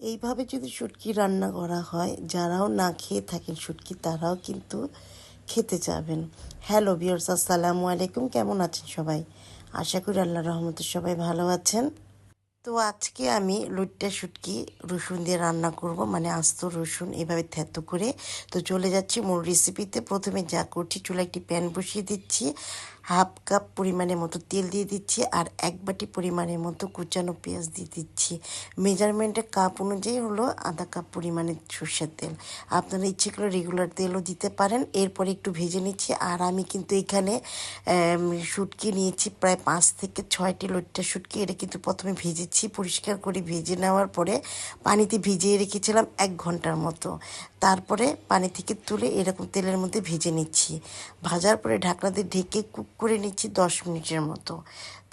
এইভাবে যদি শুটকি রান্না করা হয়, যারাও না খেয়ে থাকেন শুটকি, তারাও কিন্তু খেতে যাবেন। হ্যালো বিয়র্স আসসালামু আলাইকুম। কেমন আছেন সবাই? আশা করি আল্লাহ রহমতে সবাই ভালো আছেন। তো আজকে আমি লুটটা শুটকি রসুন দিয়ে রান্না করব মানে আস্ত রসুন এভাবে থেতো করে। তো চলে যাচ্ছি মূল রেসিপিতে প্রথমে যা করছি চুলা একটি প্যান বসিয়ে দিচ্ছি। হাফ কাপ পরিমাণের মতো তেল দিয়ে দিচ্ছি আর এক বাটি পরিমাণের মতো কুচানো পেঁয়াজ দিয়ে দিচ্ছি। মেজারমেন্টের কাপ অনুযায়ী হলো আধা কাপ পরিমাণে সর্ষের তেল। আপনারা ইচ্ছে করে রেগুলার তেলও দিতে পারেন। এরপরে একটু ভেজে নিচ্ছি আর আমি কিন্তু এখানে শুটকি নিয়েছি প্রায় পাঁচ থেকে ছয়টি লোটটা শুটকি। এটা কিন্তু প্রথমে ভেজেছি, পরিষ্কার করে ভেজে নেওয়ার পরে পানিতে ভিজিয়ে রেখেছিলাম এক ঘণ্টার মতো। তারপরে পানি থেকে তুলে এরকম তেলের মধ্যে ভেজে নিচ্ছি। ভাজার পরে ঢাকনা দিয়ে ঢেকে কুক করে নিচ্ছি দশ মিনিটের মতো।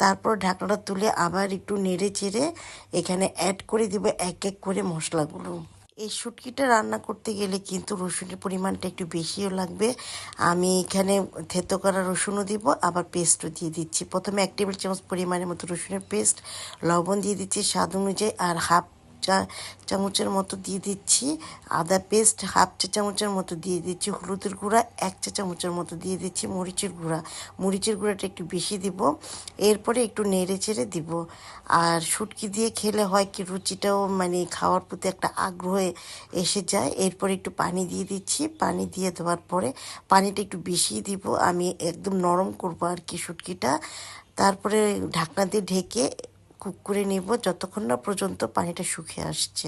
তারপর ঢাকনাটা তুলে আবার একটু নেড়ে চেড়ে এখানে অ্যাড করে দিব এক এক করে মশলাগুলো। এই শুটকিটা রান্না করতে গেলে কিন্তু রসুনের পরিমাণটা একটু বেশিও লাগবে। আমি এখানে থেতো করা রসুনও দিব, আবার পেস্টও দিয়ে দিচ্ছি। প্রথমে এক টেবিল চামচ পরিমাণের মতো রসুনের পেস্ট, লবণ দিয়ে দিচ্ছি স্বাদ অনুযায়ী, আর হাফ চা, চামচের মতো দিয়ে দিচ্ছি। আদা পেস্ট হাফ চা চামচের মতো দিয়ে দিচ্ছি। হলুদের গুঁড়া এক চা চামচের মতো দিয়ে দিচ্ছি মরিচের গুঁড়া। মরিচের গুঁড়াটা একটু বেশি দিব। এরপরে একটু নেড়ে চেড়ে দিব। আর শুটকি দিয়ে খেলে হয় কি রুচিটাও মানে খাওয়ার প্রতি একটা আগ্রহ এসে যায়। এরপরে একটু পানি দিয়ে দিচ্ছি। পানি দিয়ে দেওয়ার পরে পানিটা একটু বেশি দিব। আমি একদম নরম করব আর কি শুটকিটা। তারপরে ঢাকনা দিয়ে ঢেকে কুক করে নেব যতক্ষণ না পর্যন্ত পানিটা শুকিয়ে আসছে।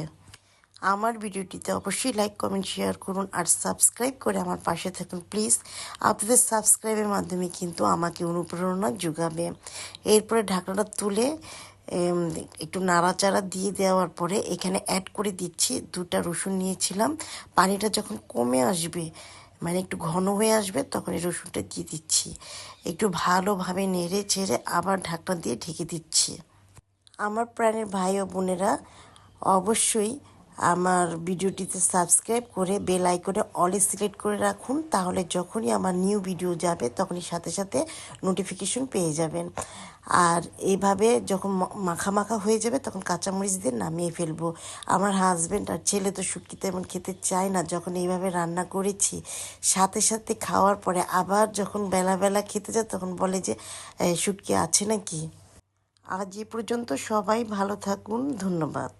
আমার ভিডিওটিতে অবশ্যই লাইক কমেন্ট শেয়ার করুন আর সাবস্ক্রাইব করে আমার পাশে থাকুন প্লিজ আপনাদের সাবস্ক্রাইবের মাধ্যমে কিন্তু আমাকে অনুপ্রেরণা যোগাবে। এরপরে ঢাকনাটা তুলে একটু নাড়াচাড়া দিয়ে দেওয়ার পরে এখানে অ্যাড করে দিচ্ছি দুটা রসুন নিয়েছিলাম। পানিটা যখন কমে আসবে মানে একটু ঘন হয়ে আসবে, তখন এই রসুনটা দিয়ে দিচ্ছি। একটু ভালোভাবে নেড়ে চেড়ে আবার ঢাকনা দিয়ে ঢেকে দিচ্ছি। আমার প্রাণের ভাই ও বোনেরা অবশ্যই আমার ভিডিওটিতে সাবস্ক্রাইব করে বেল আইকনে অলে সিলেক্ট করে রাখুন, তাহলে যখনই আমার নিউ ভিডিও যাবে, তখনই সাথে সাথে নোটিফিকেশন পেয়ে যাবেন। আর এইভাবে যখন মাখা মাখা হয়ে যাবে, তখন কাঁচামরিচ দিয়ে নামিয়ে ফেলব। আমার হাজব্যান্ড আর ছেলে তো শুটকি তেমন খেতে চায় না, যখন এইভাবে রান্না করেছি, সাথে সাথে খাওয়ার পরে আবার যখন বেলা বেলা খেতে যায় তখন বলে যে শুটকি আছে নাকি? আজ এ পর্যন্ত সবাই ভালো থাকুন ধন্যবাদ।